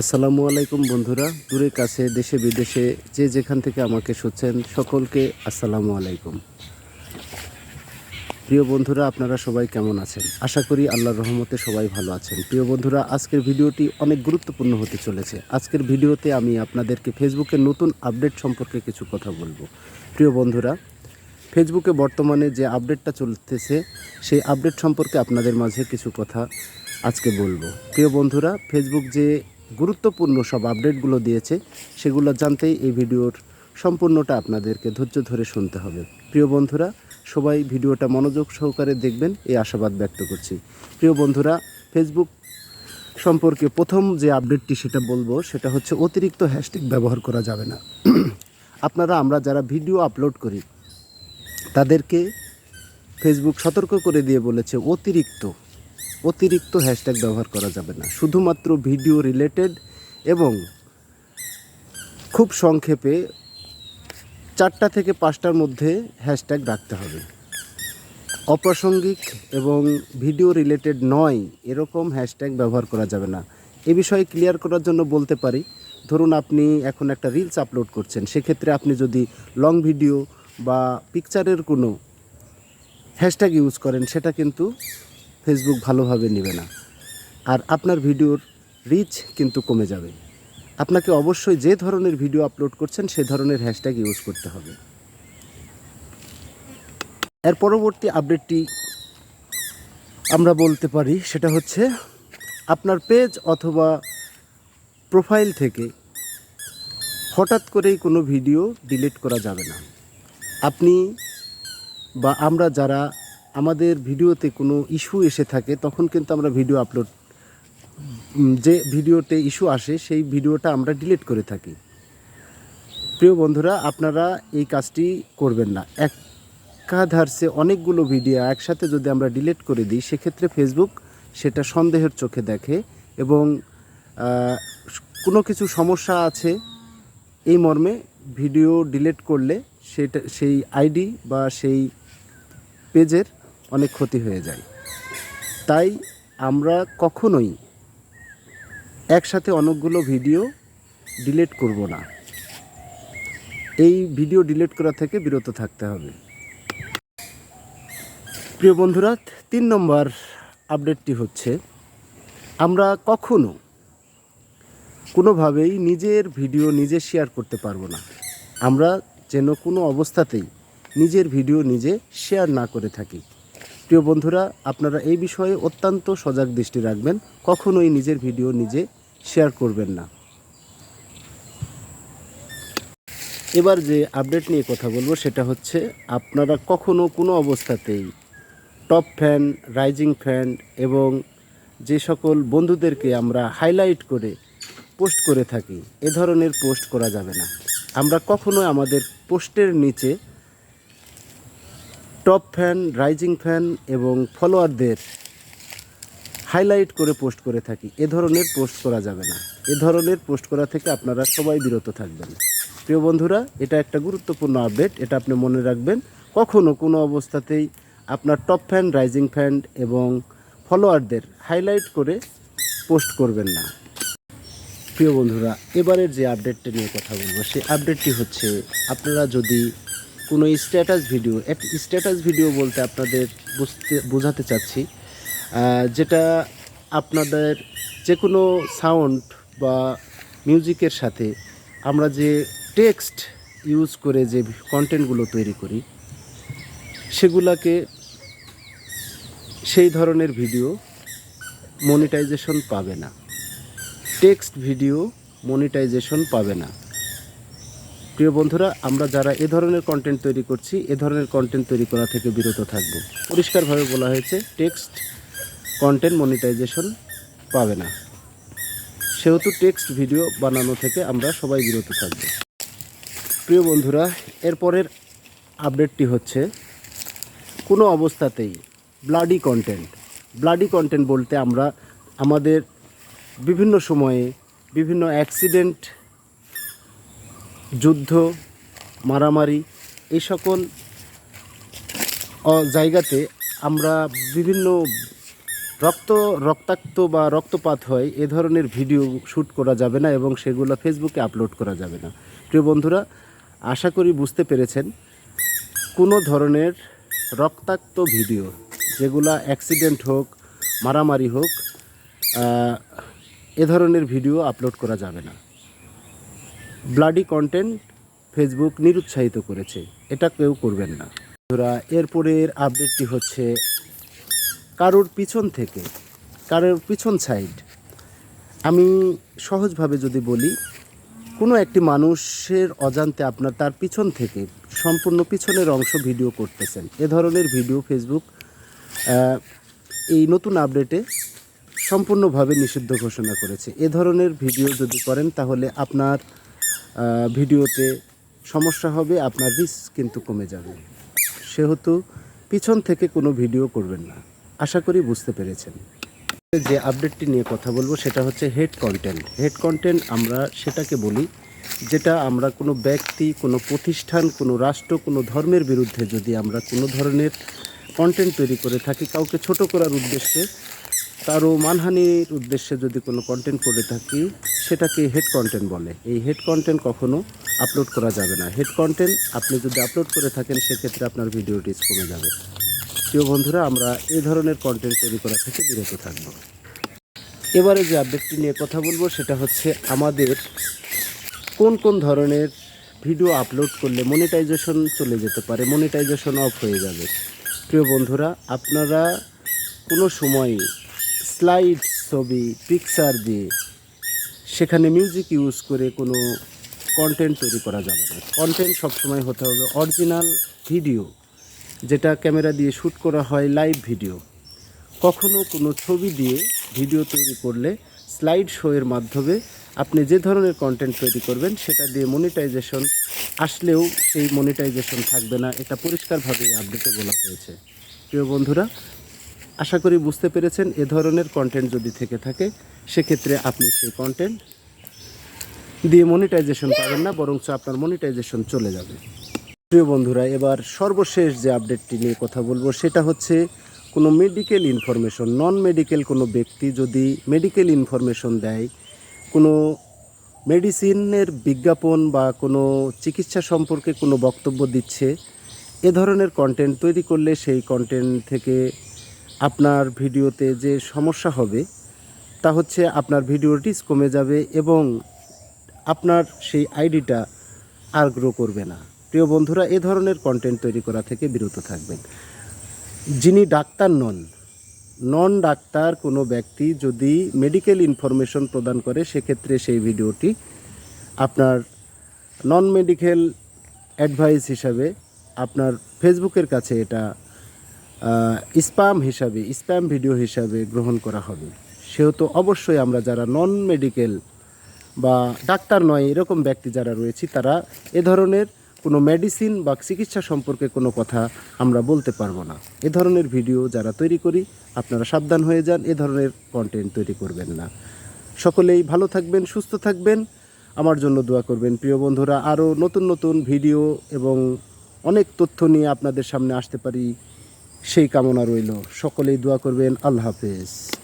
আসসালামু আলাইকুম বন্ধুরা, দূরে কাছে, দেশে বিদেশে, যে যেখান থেকে আমাকে শুনছেন, সকলকে আসসালামু আলাইকুম। প্রিয় বন্ধুরা, আপনারা সবাই কেমন আছেন? আশা করি আল্লাহর রহমতে সবাই ভালো আছেন। প্রিয় বন্ধুরা, আজকের ভিডিওটি অনেক গুরুত্বপূর্ণ হতে চলেছে। আজকের ভিডিওতে আমি আপনাদেরকে ফেসবুকের নতুন আপডেট সম্পর্কে কিছু কথা বলব। প্রিয় বন্ধুরা, ফেসবুকে বর্তমানে যে আপডেটটা চলতেছে, সেই আপডেট সম্পর্কে আপনাদের মাঝে কিছু কথা আজকে বলব। প্রিয় বন্ধুরা, ফেসবুক যে গুরুত্বপূর্ণ সব আপডেটগুলো দিয়েছে, সেগুলো জানতেই এই ভিডিওর সম্পূর্ণটা আপনাদেরকে ধৈর্য ধরে শুনতে হবে। প্রিয় বন্ধুরা, সবাই ভিডিওটা মনোযোগ সহকারে দেখবেন, এই আশাবাদ ব্যক্ত করছি। প্রিয় বন্ধুরা ফেসবুক সম্পর্কে প্রথম যে আপডেটটি সেটা বলব, সেটা হচ্ছে অতিরিক্ত হ্যাশট্যাগ ব্যবহার করা যাবে না। আপনারা, আমরা যারা ভিডিও আপলোড করি, তাদেরকে ফেসবুক সতর্ক করে দিয়ে বলেছে অতিরিক্ত। অতিরিক্ত হ্যাশট্যাগ ব্যবহার করা যাবে না। শুধুমাত্র ভিডিও রিলেটেড এবং খুব সংক্ষেপে চারটা থেকে পাঁচটার মধ্যে হ্যাশট্যাগ রাখতে হবে। অপ্রাসঙ্গিক এবং ভিডিও রিলেটেড নয়, এরকম হ্যাশট্যাগ ব্যবহার করা যাবে না। এ বিষয়ে ক্লিয়ার করার জন্য বলতে পারি, ধরুন আপনি এখন একটা রিলস আপলোড করছেন, সেক্ষেত্রে আপনি যদি লং ভিডিও বা পিকচারের কোনো হ্যাশট্যাগ ইউজ করেন, সেটা কিন্তু ফেসবুক ভালোভাবে নেবে না। আর আপনার ভিডিওর রিচ কিন্তু কমে যাবে। আপনাকে অবশ্যই যে ধরনের ভিডিও আপলোড করছেন, সে ধরনের হ্যাশট্যাগ ইউজ করতে হবে। এর পরবর্তী আপডেটটি আমরা বলতে পারি, সেটা হচ্ছে আপনার পেজ অথবা প্রোফাইল থেকে হঠাৎ করেই কোনো ভিডিও ডিলিট করা যাবে না। আপনি বা আমরা যারা আমাদের ভিডিওতে কোনো ইস্যু এসে থাকে, তখন কিন্তু আমরা ভিডিও আপলোড যে ভিডিওতে ইস্যু আসে, সেই ভিডিওটা আমরা ডিলিট করে থাকি। প্রিয় বন্ধুরা, আপনারা এই কাজটি করবেন না। একাধারসে অনেকগুলো ভিডিও একসাথে যদি আমরা ডিলিট করে দিই, সেক্ষেত্রে ফেসবুক সেটা সন্দেহের চোখে দেখে এবং কোনো কিছু সমস্যা আছে, এই মর্মে ভিডিও ডিলিট করলে সেটা, সেই আইডি বা সেই পেজের অনেক ক্ষতি হয়ে যায়। তাই আমরা কখনোই একসাথে অনেকগুলো ভিডিও ডিলিট করব না। এই ভিডিও ডিলিট করা থেকে বিরত থাকতে হবে। প্রিয় বন্ধুরা, তিন নম্বর আপডেটটি হচ্ছে, আমরা কখনো কোনোভাবেই নিজের ভিডিও নিজে শেয়ার করতে পারব না। আমরা যেন কোনো অবস্থাতেই নিজের ভিডিও নিজে শেয়ার না করে থাকি। প্রিয় বন্ধুরা, আপনারা এই বিষয়ে অত্যন্ত সজাগ দৃষ্টি রাখবেন। কখনোই নিজের ভিডিও নিজে শেয়ার করবেন না। এবার যে আপডেট নিয়ে কথা বলব, সেটা হচ্ছে আপনারা কখনো কোনো অবস্থাতেই টপ ফ্যান, রাইজিং ফ্যান এবং যে সকল বন্ধুদেরকে আমরা হাইলাইট করে পোস্ট করে থাকি, এ ধরনের পোস্ট করা যাবে না। আমরা কখনো আমাদের পোস্টের নিচে টপ ফ্যান, রাইজিং ফ্যান এবং ফলোয়ারদের হাইলাইট করে পোস্ট করে থাকি। এ ধরনের পোস্ট করা যাবে না। এ ধরনের পোস্ট করা থেকে আপনারা সবাই বিরত থাকবেন। প্রিয় বন্ধুরা, এটা একটা গুরুত্বপূর্ণ আপডেট। এটা আপনি মনে রাখবেন, কখনো কোনো অবস্থাতেই আপনার টপ ফ্যান, রাইজিং ফ্যান এবং ফলোয়ারদের হাইলাইট করে পোস্ট করবেন না। প্রিয় বন্ধুরা, এবারের যে আপডেটটা নিয়ে কথা বলব, সেই আপডেটটি হচ্ছে, আপনারা যদি কোনো স্ট্যাটাস ভিডিও স্ট্যাটাস ভিডিও বলতে আপনাদের বুঝতে, বোঝাতে চাচ্ছি যেটা আপনাদের যে কোনো সাউন্ড বা মিউজিকের সাথে আমরা যে টেক্সট ইউজ করে যে কন্টেন্টগুলো তৈরি করি, সেগুলাকে সেই ধরনের ভিডিও মনিটাইজেশন পাবে না। টেক্সট ভিডিও মনিটাইজেশন পাবে না। প্রিয় বন্ধুরা, আমরা যারা এ ধরনের কন্টেন্ট তৈরি করছি, এ ধরনের কন্টেন্ট তৈরি করা থেকে বিরত থাকব। পরিষ্কারভাবে বলা হয়েছে টেক্সট কন্টেন্ট মনিটাইজেশন পাবে না। সেহেতু টেক্সট ভিডিও বানানো থেকে আমরা সবাই বিরত থাকব। প্রিয় বন্ধুরা, এরপরের আপডেটটি হচ্ছে, কোনো অবস্থাতেই ব্লাডি কন্টেন্ট ব্লাডি কন্টেন্ট বলতে আমরা আমাদের বিভিন্ন সময়ে বিভিন্ন অ্যাক্সিডেন্ট যুদ্ধ, মারামারি এই সকল জায়গাতে আমরা বিভিন্ন রক্ত, রক্তাক্ত বা রক্তপাত হয়, এ ধরনের ভিডিও শ্যুট করা যাবে না এবং সেগুলো ফেসবুকে আপলোড করা যাবে না। প্রিয় বন্ধুরা, আশা করি বুঝতে পেরেছেন, কোনো ধরনের রক্তাক্ত ভিডিও, যেগুলা অ্যাক্সিডেন্ট হোক, মারামারি হোক এ ধরনের ভিডিও আপলোড করা যাবে না। ব্লাডি কন্টেন্ট ফেসবুক নিরুৎসাহিত করেছে। এটা কেউ করবেন না। বন্ধুরা, এরপরের আপডেটটি হচ্ছে কারোর পিছন থেকে, কারোর পিছন সাইড। আমি সহজভাবে যদি বলি, কোনো একটি মানুষের অজান্তে আপনার তার পিছন থেকে সম্পূর্ণ পিছনের অংশ ভিডিও করতেছেন। এ ধরনের ভিডিও ফেসবুক এই নতুন আপডেটে সম্পূর্ণভাবে নিষিদ্ধ ঘোষণা করেছে। এ ধরনের ভিডিও যদি করেন, তাহলে আপনার ভিডিওতে সমস্যা হবে, আপনার রিস্ক কিন্তু কমে যাবে। সেহেতু পিছন থেকে কোনো ভিডিও করবেন না। আশা করি বুঝতে পেরেছেন। যে আপডেটটি নিয়ে কথা বলব, সেটা হচ্ছে হেড কন্টেন্ট হেড কন্টেন্ট আমরা সেটাকে বলি, যেটা আমরা কোনো ব্যক্তি, কোনো প্রতিষ্ঠান, কোনো রাষ্ট্র, কোনো ধর্মের বিরুদ্ধে যদি আমরা কোনো ধরনের কন্টেন্ট তৈরি করে থাকি, কাউকে ছোট করার উদ্দেশ্যে কারও মানহানির উদ্দেশ্যে যদি কোনো কন্টেন্ট করে থাকি সেটাকে হেড কন্টেন্ট বলে। এই হেড কন্টেন্ট কখনো আপলোড করা যাবে না। হেড কন্টেন্ট আপনি যদি আপলোড করে থাকেন, সেক্ষেত্রে আপনার ভিডিও কমে যাবে। প্রিয় বন্ধুরা, আমরা এই ধরনের কন্টেন্ট তৈরি করা থেকে বিরত থাকব। এবারে যে আপডেটটি নিয়ে কথা বলব, সেটা হচ্ছে আমাদের কোন কোন ধরনের ভিডিও আপলোড করলে মনিটাইজেশন চলে যেতে পারে মনিটাইজেশন অফ হয়ে যাবে। প্রিয় বন্ধুরা, আপনারা কোনো সময় স্লাইড ছবি পিকচার দিয়ে সেখানে মিউজিক ইউজ করে কোনো কন্টেন্ট তৈরি করা যাবে না। কন্টেন্ট সবসময় হতে হবে অরিজিনাল ভিডিও যেটা ক্যামেরা দিয়ে শ্যুট করা হয় লাইভ ভিডিও কখনো কোনো ছবি দিয়ে ভিডিও তৈরি করলে স্লাইড শোয়ের মাধ্যমে আপনি যে ধরনের কন্টেন্ট তৈরি করবেন, সেটা দিয়ে মনিটাইজেশন আসলেও সেই মনিটাইজেশন থাকবে না, এটা পরিষ্কারভাবে আপডেটে বলা হয়েছে। প্রিয় বন্ধুরা আশা করি বুঝতে পেরেছেন, এ ধরনের কন্টেন্ট যদি থেকে থাকে, সেক্ষেত্রে আপনি সেই কন্টেন্ট দিয়ে মনিটাইজেশন পাবেন না, বরঞ্চ আপনার মনিটাইজেশন চলে যাবে। প্রিয় বন্ধুরা, এবার সর্বশেষ যে আপডেটটি নিয়ে কথা বলব, সেটা হচ্ছে কোনো মেডিকেল ইনফরমেশন নন মেডিকেল কোনো ব্যক্তি যদি মেডিকেল ইনফরমেশন দেয়, কোনো মেডিসিনের বিজ্ঞাপন বা কোনো চিকিৎসা সম্পর্কে কোনো বক্তব্য দিচ্ছে, এ ধরনের কন্টেন্ট তৈরি করলে সেই কন্টেন্ট থেকে আপনার ভিডিওতে যে সমস্যা হবে, তা হচ্ছে আপনার ভিডিওর রিচ কমে যাবে এবং আপনার সেই আইডিটা আর গ্রো করবে না। প্রিয় বন্ধুরা, এ ধরনের কন্টেন্ট তৈরি করা থেকে বিরত থাকবেন। যিনি ডাক্তার নন নন ডাক্তার কোনো ব্যক্তি যদি মেডিকেল ইনফরমেশন প্রদান করে, সেক্ষেত্রে সেই ভিডিওটি আপনার নন মেডিকেল অ্যাডভাইস হিসাবে আপনার ফেসবুকের কাছে এটা স্প্যাম হিসাবে, স্প্যাম ভিডিও হিসাবে গ্রহণ করা হবে। সেহেতু অবশ্যই আমরা যারা নন মেডিকেল বা ডাক্তার নয়, এরকম ব্যক্তি যারা রয়েছি, তারা এ ধরনের কোনো মেডিসিন বা চিকিৎসা সম্পর্কে কোনো কথা আমরা বলতে পারব না। এ ধরনের ভিডিও যারা তৈরি করি, আপনারা সাবধান হয়ে যান, এ ধরনের কন্টেন্ট তৈরি করবেন না। সকলেই ভালো থাকবেন, সুস্থ থাকবেন। আমার জন্য দোয়া করবেন প্রিয় বন্ধুরা, আরও নতুন নতুন ভিডিও এবং অনেক তথ্য নিয়ে আপনাদের সামনে আসতে পারি। সেই কামনা রইল। সকলেই দোয়া করবেন। আল্লাহ হাফেজ।